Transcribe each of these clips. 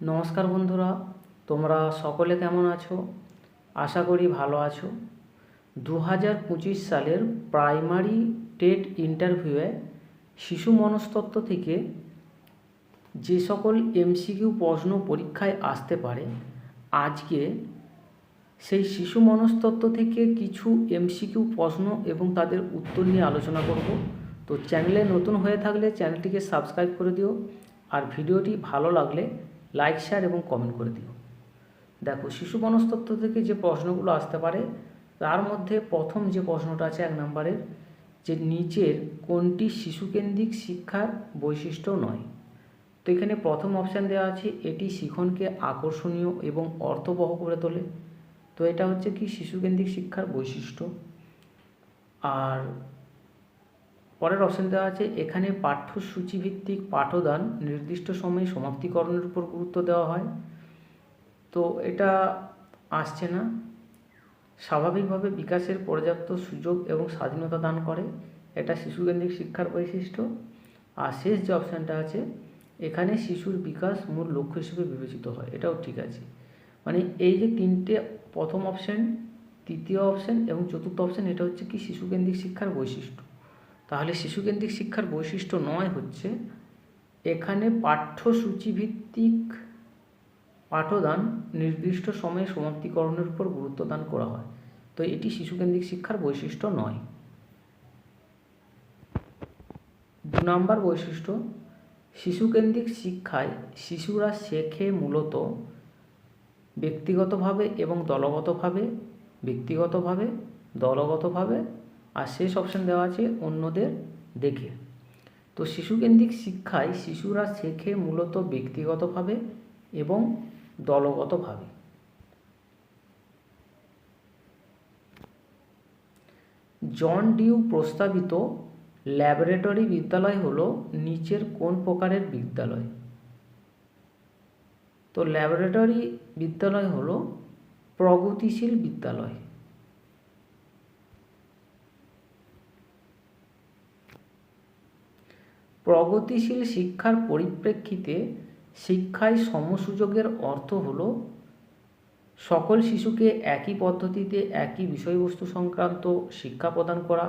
নমস্কার বন্ধুরা, তোমরা সকলে কেমন আছো? আশা করি ভালো আছো। দু হাজার পঁচিশ সালের প্রাইমারি টেট ইন্টারভিউয়ে শিশু মনস্তত্ত্ব থেকে যে সকল এমসিকিউ প্রশ্ন পরীক্ষায় আসতে পারে, আজকে সেই শিশু মনস্তত্ত্ব থেকে কিছু এমসিকিউ প্রশ্ন এবং তাদের উত্তর নিয়ে আলোচনা করব। তো চ্যানেলে নতুন হয়ে থাকলে চ্যানেলটিকে সাবস্ক্রাইব করে দিও। আর ভিডিওটি ভালো লাগলে লাইক শেয়ার এবং কমেন্ট করে দিও। দেখো, শিশু মনস্তত্ত্ব থেকে যে প্রশ্নগুলো আসতে পারে, তার মধ্যে প্রথম যে প্রশ্নটা আছে এক নম্বরের যে নিচের কোনটি শিশুকেন্দ্রিক শিক্ষার বৈশিষ্ট্য নয়? তো এখানে প্রথম অপশান দেওয়া আছে, এটি শিখনকে আকর্ষণীয় এবং অর্থবহ করে তোলে। তো এটা হচ্ছে কি, শিশুকেন্দ্রিক শিক্ষার বৈশিষ্ট্য। আর পরের অপশান দেওয়া আছে, এখানে পাঠ্যসূচি ভিত্তিক পাঠদান নির্দিষ্ট সময়ে সমাপ্তিকরণের উপর গুরুত্ব দেওয়া হয়। তো এটা আসছে না। স্বাভাবিকভাবে বিকাশের পর্যাপ্ত সুযোগ এবং স্বাধীনতা দান করে। এটা শিশুকেন্দ্রিক শিক্ষার বৈশিষ্ট্য। আর শেষ যে অপশানটা আছে, এখানে শিশুর বিকাশ মূল লক্ষ্য হিসেবে বিবেচিত হয়। এটাও ঠিক আছে। মানে এই যে তিনটে, প্রথম অপশান তৃতীয় অপশান এবং চতুর্থ অপশান এটা হচ্ছে কি শিশুকেন্দ্রিক শিক্ষার বৈশিষ্ট্য। তাহলে শিশুকেন্দ্রিক শিক্ষার বৈশিষ্ট্য নয় হচ্ছে, এখানে পাঠ্যসূচি ভিত্তিক পাঠদান নির্দিষ্ট সময়ে সমাপ্তিকরণের উপর গুরুত্ব দান করা হয়। তো এটি শিশুকেন্দ্রিক শিক্ষার বৈশিষ্ট্য নয়। দু নম্বর বৈশিষ্ট্য, শিশুকেন্দ্রিক শিক্ষায় শিশুরা শেখে মূলত ব্যক্তিগতভাবে এবং দলগতভাবে, ব্যক্তিগতভাবে, দলগতভাবে আর শেষ অপশান দেওয়া আছে অন্যদের দেখে। তো শিশুকেন্দ্রিক শিক্ষায় শিশুরা শেখে মূলত ব্যক্তিগতভাবে এবং দলগতভাবে। জন ডিউ প্রস্তাবিত ল্যাবরেটরি বিদ্যালয় হলো নিচের কোন প্রকারের বিদ্যালয়? তো ল্যাবরেটরি বিদ্যালয় হলো প্রগতিশীল বিদ্যালয়। প্রগতিশীল শিক্ষার পরিপ্রেক্ষিতে শিক্ষায় সমসুযোগের অর্থ হল সকল শিশুকে একই পদ্ধতিতে একই বিষয়বস্তু সংক্রান্ত শিক্ষা প্রদান করা।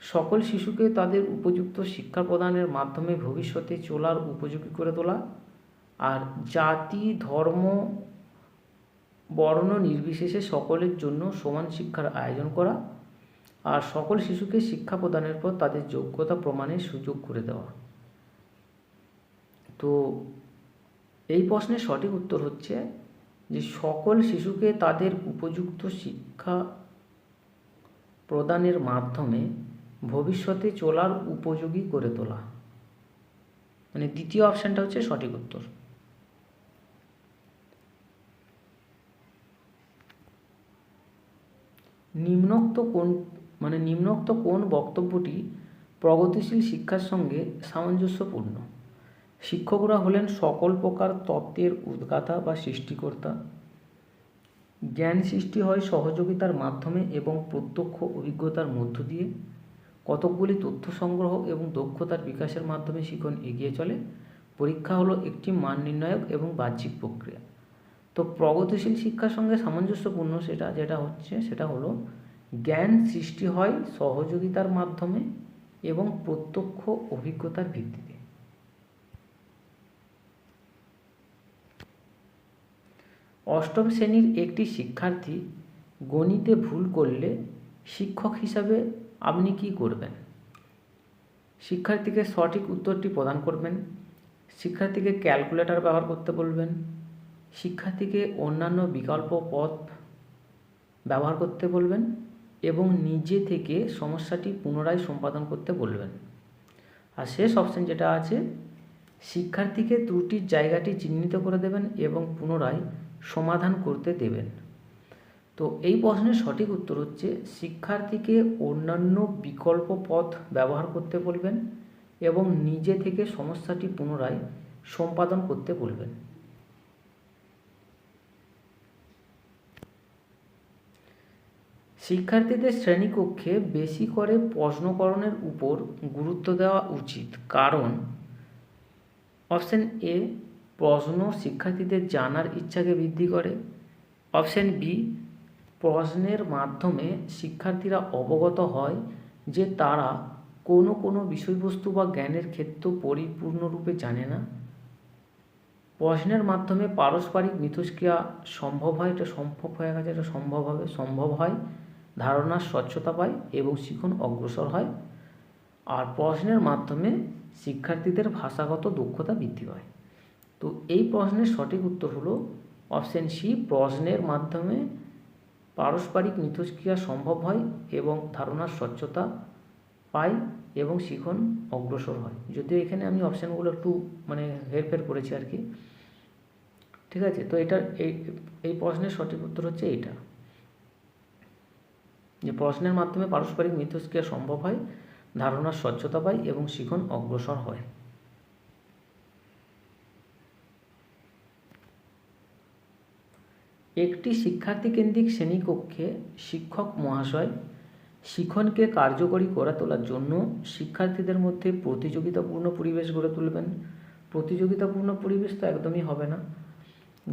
সকল শিশুকে তাদের উপযুক্ত শিক্ষা প্রদানের মাধ্যমে ভবিষ্যতে চলার উপযোগী করে তোলা। আর জাতি, ধর্ম, বর্ণ নির্বিশেষে সকলের জন্য সমান শিক্ষার আয়োজন করা। আর সকল শিশুকে শিক্ষা প্রদানের পর তাদের যোগ্যতা প্রমাণের সুযোগ করে দেওয়া। তো এই প্রশ্নের সঠিক উত্তর হচ্ছে যে সকল শিশুকে তাদের উপযুক্ত শিক্ষা প্রদানের মাধ্যমে ভবিষ্যতে চলার উপযোগী করে তোলা। মানে দ্বিতীয় অপশানটা হচ্ছে সঠিক উত্তর। নিম্নোক্ত কোন মানে নিম্নোক্ত কোন বক্তব্যটি প্রগতিশীল শিক্ষার সঙ্গে সামঞ্জস্যপূর্ণ? শিক্ষকরা হলেন সকল প্রকার তত্ত্বের উদ্গাতা বা সৃষ্টিকর্তা। জ্ঞান সৃষ্টি হয় সহযোগিতার মাধ্যমে এবং প্রত্যক্ষ অভিজ্ঞতার মধ্য দিয়ে। কতকগুলি তথ্য সংগ্রহ এবং দক্ষতার বিকাশের মাধ্যমে শিখন এগিয়ে চলে। পরীক্ষা হলো একটি মান নির্ণায়ক এবং বাহ্যিক প্রক্রিয়া। তো প্রগতিশীল শিক্ষার সঙ্গে সামঞ্জস্যপূর্ণ সেটা যেটা হচ্ছে সেটা হলো জ্ঞান সৃষ্টি হয় সহযোগিতার মাধ্যমে এবং প্রত্যক্ষ অভিজ্ঞতার ভিত্তিতে। অষ্টম শ্রেণির একটি শিক্ষার্থী গণিতে ভুল করলে শিক্ষক হিসাবে আপনি কি করবেন? শিক্ষার্থীকে সঠিক উত্তরটি প্রদান করবেন, শিক্ষার্থীকে ক্যালকুলেটর ব্যবহার করতে বলবেন, শিক্ষার্থীকে অন্যান্য বিকল্প পথ ব্যবহার করতে বলবেন এবং নিজে থেকে সমস্যাটি পুনরায় সম্পাদন করতে বলবেন। আর শেষ অপশান যেটা আছে, শিক্ষার্থীকে ত্রুটির জায়গাটি চিহ্নিত করে দেবেন এবং পুনরায় সমাধান করতে দেবেন। তো এই প্রশ্নের সঠিক উত্তর হচ্ছে, শিক্ষার্থীকে অন্যান্য বিকল্প পথ ব্যবহার করতে বলবেন এবং নিজে থেকে সমস্যাটি পুনরায় সম্পাদন করতে বলবেন। শিক্ষার্থীদের শ্রেণীকক্ষে বেশি করে প্রশ্নকরণের উপর গুরুত্ব দেওয়া উচিত। কারণ, অপশান এ, প্রশ্ন শিক্ষার্থীদের জানার ইচ্ছাকে বৃদ্ধি করে। অপশান বি, প্রশ্নের মাধ্যমে শিক্ষার্থীরা অবগত হয় যে তারা কোনো কোনো বিষয়বস্তু বা জ্ঞানের ক্ষেত্র পরিপূর্ণরূপে জানে না। প্রশ্নের মাধ্যমে পারস্পরিক মিথস্ক্রিয়া সম্ভব হয়, এটা সম্ভব হয়ে গেছে, এটা সম্ভব হবে, সম্ভব হয়। ধারণার স্বচ্ছতা পায় এবং শিখন অগ্রসর হয়। আর প্রশ্নের মাধ্যমে শিক্ষার্থীদের ভাষাগত দক্ষতা বৃদ্ধি পায়। তো এই প্রশ্নের সঠিক উত্তর হলো অপশান সি, প্রশ্নের মাধ্যমে পারস্পরিক মিথস্ক্রিয়া সম্ভব হয় এবং ধারণার স্বচ্ছতা পায় এবং শিখন অগ্রসর হয়। যদিও এখানে আমি অপশানগুলো একটু মানে হেরফের করেছি আর কি। ঠিক আছে? তো এটা এই এই প্রশ্নের সঠিক উত্তর হচ্ছে এইটা। যে প্রশ্নের মাধ্যমে পারস্পরিক মিথস্ক্রিয়া সম্ভব হয়, ধারণার স্বচ্ছতা পায় এবং শিখন অগ্রসর হয়। একটি শিক্ষার্থী কেন্দ্রিক শ্রেণীকক্ষে শিক্ষক মহাশয় শিখনকে কার্যকরী করে তোলার জন্য শিক্ষার্থীদের মধ্যে প্রতিযোগিতাপূর্ণ পরিবেশ গড়ে তুলবেন। প্রতিযোগিতাপূর্ণ পরিবেশ তো একদমই হবে না।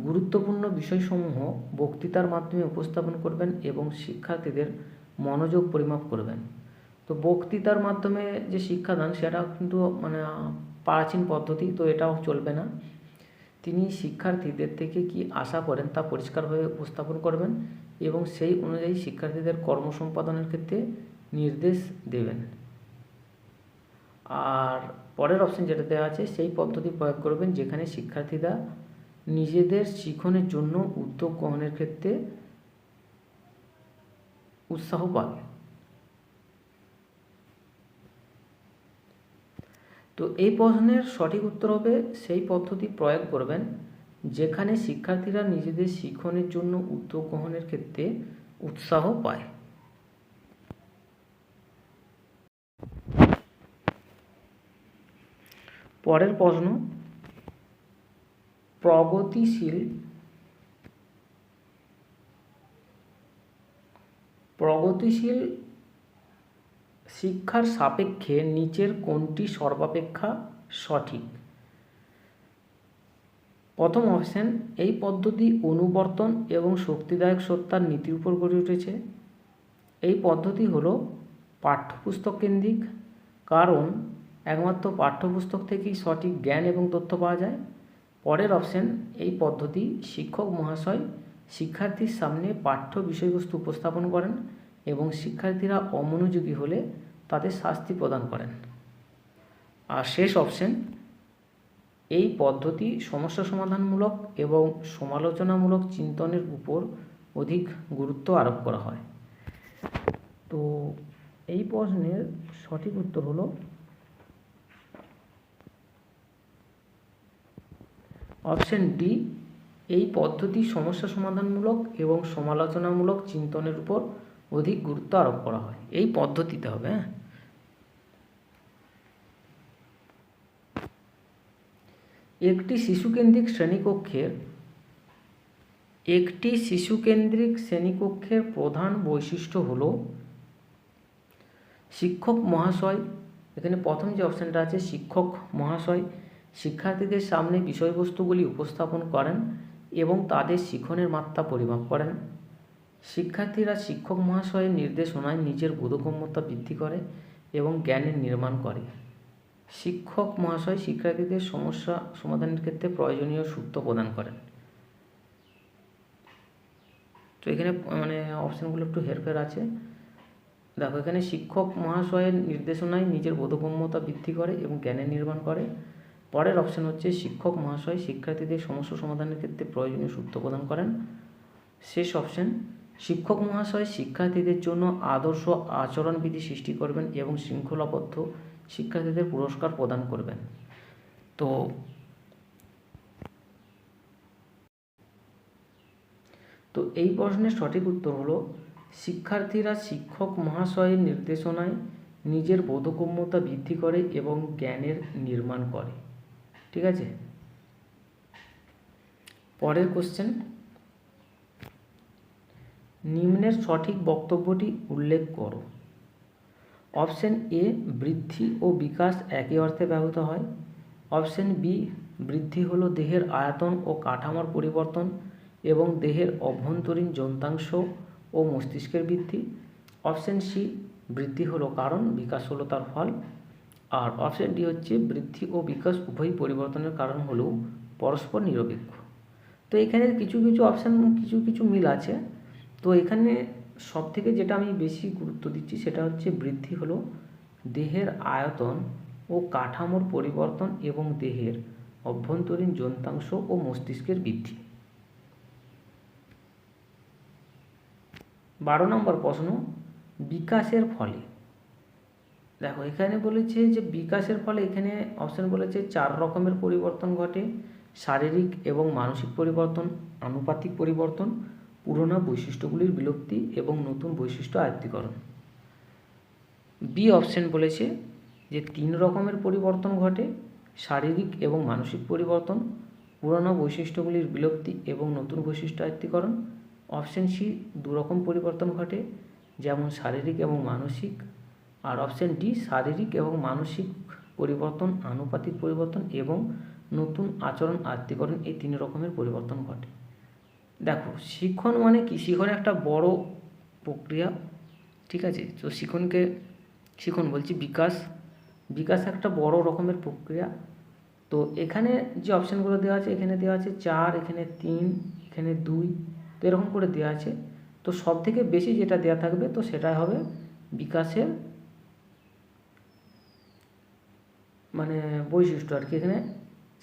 গুরুত্বপূর্ণ বিষয়সমূহ বক্তৃতার মাধ্যমে উপস্থাপন করবেন এবং শিক্ষার্থীদের মনোযোগ পরিমাপ করবেন। তো বক্তৃতার মাধ্যমে যে শিক্ষাদান, সেটা কিন্তু মানে প্রাচীন পদ্ধতি, তো এটাও চলবে না। তিনি শিক্ষার্থীদের থেকে কি আশা করেন তা পরিষ্কারভাবে উপস্থাপন করবেন এবং সেই অনুযায়ী শিক্ষার্থীদের কর্মসম্পাদনের ক্ষেত্রে নির্দেশ দেবেন। আর পরের অপশন যেটা দেওয়া আছে, সেই পদ্ধতি প্রয়োগ করবেন যেখানে শিক্ষার্থীরা নিজেদের শিখনের জন্য উদ্যোগ গ্রহণের ক্ষেত্রে উৎসাহ পাবে। তো এই প্রশ্নের সঠিক উত্তর হবে, সেই পদ্ধতি প্রয়োগ করবেন, যেখানে শিক্ষার্থীরা নিজেদের শিখনের জন্য উদ্যোগ গ্রহণের ক্ষেত্রে উৎসাহ পায়। পরের প্রশ্ন প্রগতিশীল প্রগতিশীল শিক্ষার সাপেক্ষে নিচের কোনটি সর্বাপেক্ষা সঠিক? প্রথম অপশান, এই পদ্ধতি অনুবর্তন এবং শক্তিদায়ক সত্তার নীতির উপর গড়ে উঠেছে। এই পদ্ধতি হলো পাঠ্যপুস্তক কেন্দ্রিক, কারণ একমাত্র পাঠ্যপুস্তক থেকেই সঠিক জ্ঞান এবং তথ্য পাওয়া যায়। পরের অপশন, এই পদ্ধতি শিক্ষক মহাশয় শিক্ষার্থীর সামনে পাঠ্য বিষয়বস্তু উপস্থাপন করেন এবং শিক্ষার্থীরা অমনোযোগী হলে তাদের শাস্তি প্রদান করেন। আর শেষ অপশন, এই পদ্ধতি সমস্যা সমাধানমূলক এবং সমালোচনামূলক চিন্তনের উপর অধিক গুরুত্ব আরোপ করা হয়। তো এই প্রশ্নের সঠিক উত্তর হলো অপশন ডি এই পদ্ধতি সমস্যা সমাধানমূলক এবং সমালোচনামূলক চিন্তনের উপর অধিক গুরুত্ব আরোপ করা হয়। এই পদ্ধতিতে হবে হ্যাঁ? একটি শিশুকেন্দ্রিক শ্রেণীকক্ষের, একটি শিশুকেন্দ্রিক শ্রেণীকক্ষের প্রধান বৈশিষ্ট্য হল শিক্ষক মহাশয়। এখানে প্রথম যে অপশানটা আছে, শিক্ষক মহাশয়। শিক্ষার্থীদের সামনে বিষয়বস্তুগুলি উপস্থাপন করেন এবং তাদের শিখনের মাত্রা পরিমাপ করেন। শিক্ষার্থীরা শিক্ষক মহাশয়ের নির্দেশনায় নিজের বোধগম্যতা বৃদ্ধি করে এবং জ্ঞানের নির্মাণ করে। শিক্ষক মহাশয় শিক্ষার্থীদের সমস্যা সমাধানের ক্ষেত্রে প্রয়োজনীয় সূত্র প্রদান করেন। তো এখানে মানে অপশানগুলো একটু হেরফের আছে। দেখো, এখানে শিক্ষক মহাশয়ের নির্দেশনায় নিজের বোধগম্যতা বৃদ্ধি করে এবং জ্ঞানের নির্মাণ করে। পরের অপশান হচ্ছে শিক্ষক মহাশয় শিক্ষার্থীদের সমস্যা সমাধানের ক্ষেত্রে প্রয়োজনীয় সূত্র প্রদান করেন। শেষ অপশান শিক্ষক মহাশয় শিক্ষার্থীদের জন্য আদর্শ আচরণবিধি সৃষ্টি করবেন এবং শৃঙ্খলাবদ্ধ শিক্ষার্থীদের পুরস্কার প্রদান করবেন। তো তো এই প্রশ্নের সঠিক উত্তর হলো, শিক্ষার্থীরা শিক্ষক মহাশয়ের নির্দেশনায় নিজের বোধগম্যতা বৃদ্ধি করে এবং জ্ঞানের নির্মাণ করে। ঠিক আছে? পরের কোশ্চেন নিম্নের সঠিক বক্তব্যটি উল্লেখ করো। অপশন এ, বৃদ্ধি ও বিকাশ একই অর্থে ব্যবহৃত হয়। অপশন বি, বৃদ্ধি হলো দেহের আয়তন ও কাঠামোর পরিবর্তন এবং দেহের অভ্যন্তরীণ যন্ত্রাংশ ও মস্তিষ্কের বৃদ্ধি। অপশন সি, বৃদ্ধি হলো কারণ, বিকাশ হলো তার ফল। আর অপশন ডি হচ্ছে বৃদ্ধি ও বিকাশ উভয় পরিবর্তনের কারণ হলেও পরস্পর নিরপেক্ষ। তো এখানে কিছু কিছু অপশান কিছু কিছু মিল আছে। তো এখানে সব থেকে যেটা আমি বেশি গুরুত্ব দিচ্ছি সেটা হচ্ছে বৃদ্ধি হলো দেহের আয়তন ও কাঠামোর পরিবর্তন এবং দেহের অভ্যন্তরীণ যন্ত্রাংশ ও মস্তিষ্কের বৃদ্ধি। বারো নম্বর প্রশ্ন, বিকাশের ফলে দেখো, এখানে বলেছে যে বিকাশের ফলে এখানে অপশান বলেছে চার রকমের পরিবর্তন ঘটে। শারীরিক এবং মানসিক পরিবর্তন, আনুপাতিক পরিবর্তন, পুরোনো বৈশিষ্ট্যগুলির বিলুপ্তি এবং নতুন বৈশিষ্ট্য আয়ত্তীকরণ। বি অপশন বলেছে যে তিন রকমের পরিবর্তন ঘটে, শারীরিক এবং মানসিক পরিবর্তন, পুরনো বৈশিষ্ট্যগুলির বিলুপ্তি এবং নতুন বৈশিষ্ট্য আয়ত্তীকরণ। অপশন সি দু রকম পরিবর্তন ঘটে, যেমন শারীরিক এবং মানসিক আর অপশন ডি শারীরিক এবং মানসিক পরিবর্তন, আনুপাতিক পরিবর্তন এবং নতুন আচরণ আত্মীকরণ এই তিন রকমের পরিবর্তন ঘটে। দেখো, শিক্ষণ মানে কি? শিখন একটা বড় প্রক্রিয়া, ঠিক আছে? তো শিখনকে শিখন বলছি বিকাশ। বিকাশ একটা বড় রকমের প্রক্রিয়া। তো এখানে যে অপশানগুলো দেওয়া আছে, এখানে দেওয়া আছে চার, এখানে তিন, এখানে দুই, তো এরকম করে দেওয়া আছে। তো সব থেকে বেশি যেটা দেওয়া থাকবে, তো সেটা হবে বিকাশের মানে বৈশিষ্ট্য আর কি। এখানে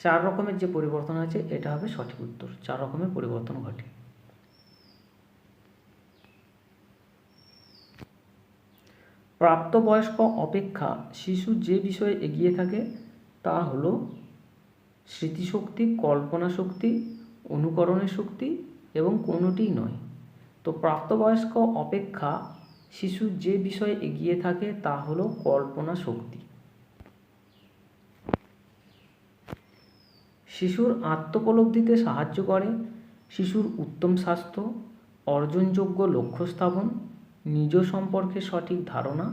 চার রকমের যে পরিবর্তন আছে, এটা হবে সঠিক উত্তর। চার রকমের পরিবর্তন ঘটে। প্রাপ্তবয়স্ক অপেক্ষা শিশু যে বিষয়ে এগিয়ে থাকে, তা হলো স্মৃতিশক্তি, কল্পনা শক্তি, অনুকরণের শক্তি এবং কোনোটিই নয়। তো প্রাপ্তবয়স্ক অপেক্ষা শিশু যে বিষয়ে এগিয়ে থাকে, তা হলো কল্পনা শক্তি। শিশুর আত্মোপলব্ধিতে সাহায্য করে, শিশুর উত্তম স্বাস্থ্য, অর্জনযোগ্য লক্ষ্য স্থাপন, নিজ সম্পর্কে সঠিক ধারণা,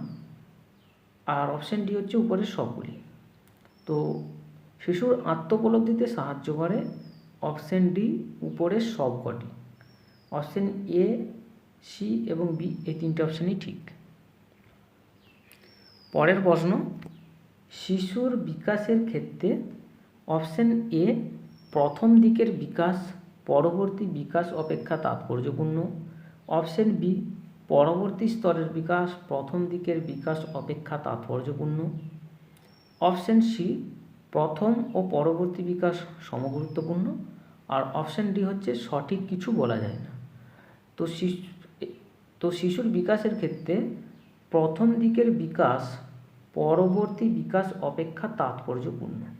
আর অপশান ডি হচ্ছে উপরের সবগুলি। তো শিশুর আত্মোপলব্ধিতে সাহায্য করে অপশান ডি উপরের সবকটি। অপশান এ সি এবং বি এই তিনটে অপশানই ঠিক। পরের প্রশ্ন, শিশুর বিকাশের ক্ষেত্রে অপশান এ, প্রথম দিকের বিকাশ, পরবর্তী বিকাশ অপেক্ষা তাৎপর্যপূর্ণ। অপশান বি, পরবর্তী স্তরের বিকাশ, প্রথম দিকের বিকাশ অপেক্ষা তাৎপর্যপূর্ণ। অপশান সি, প্রথম ও পরবর্তী বিকাশ সমগুরুত্বপূর্ণ। আর অপশান ডি হচ্ছে সঠিক কিছু বলা যায় না। তো শিশু, তো শিশুর বিকাশের ক্ষেত্রে প্রথম দিকের বিকাশ, পরবর্তী বিকাশ অপেক্ষা তাৎপর্যপূর্ণ।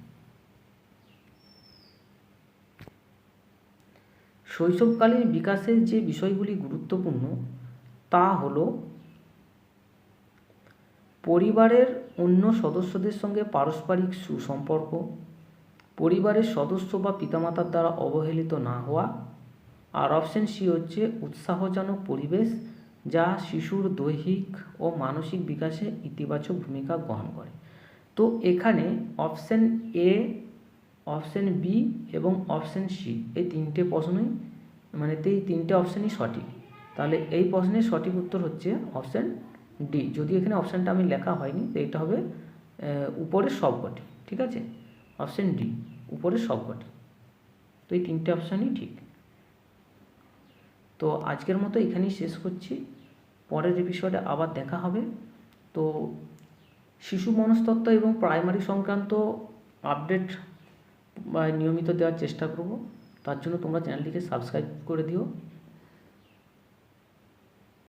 শৈশবকালীন বিকাশের যে বিষয়গুলি গুরুত্বপূর্ণ, তা হল পরিবারের অন্য সদস্যদের সঙ্গে পারস্পরিক সুসম্পর্ক, পরিবারের সদস্য বা পিতামাতার দ্বারা অবহেলিত না হওয়া, আর অপশন সি হচ্ছে উৎসাহজনক পরিবেশ যা শিশুর দৈহিক ও মানসিক বিকাশে ইতিবাচক ভূমিকা গ্রহণ করে। তো এখানে অপশন এ অপশন বি এবং অপশন সি এই তিনটে প্রশ্নই মানে এই তিনটে অপশানই সঠিক। তাহলে এই প্রশ্নের সঠিক উত্তর হচ্ছে অপশান ডি যদি এখানে অপশানটা আমি লেখা হয়নি, তো এটা হবে উপরের সবকটি, ঠিক আছে? অপশান ডি উপরের সবকটি। তো এই তিনটে অপশানই ঠিক। তো আজকের মতো এখানেই শেষ করছি। পরের এপিসোডে আবার দেখা হবে। তো শিশু মনস্তত্ত্ব এবং প্রাইমারি সংক্রান্ত আপডেট বা নিয়মিত দেওয়ার চেষ্টা করব। তার জন্য তোমরা চ্যানেলটিকে সাবস্ক্রাইব করে দিও।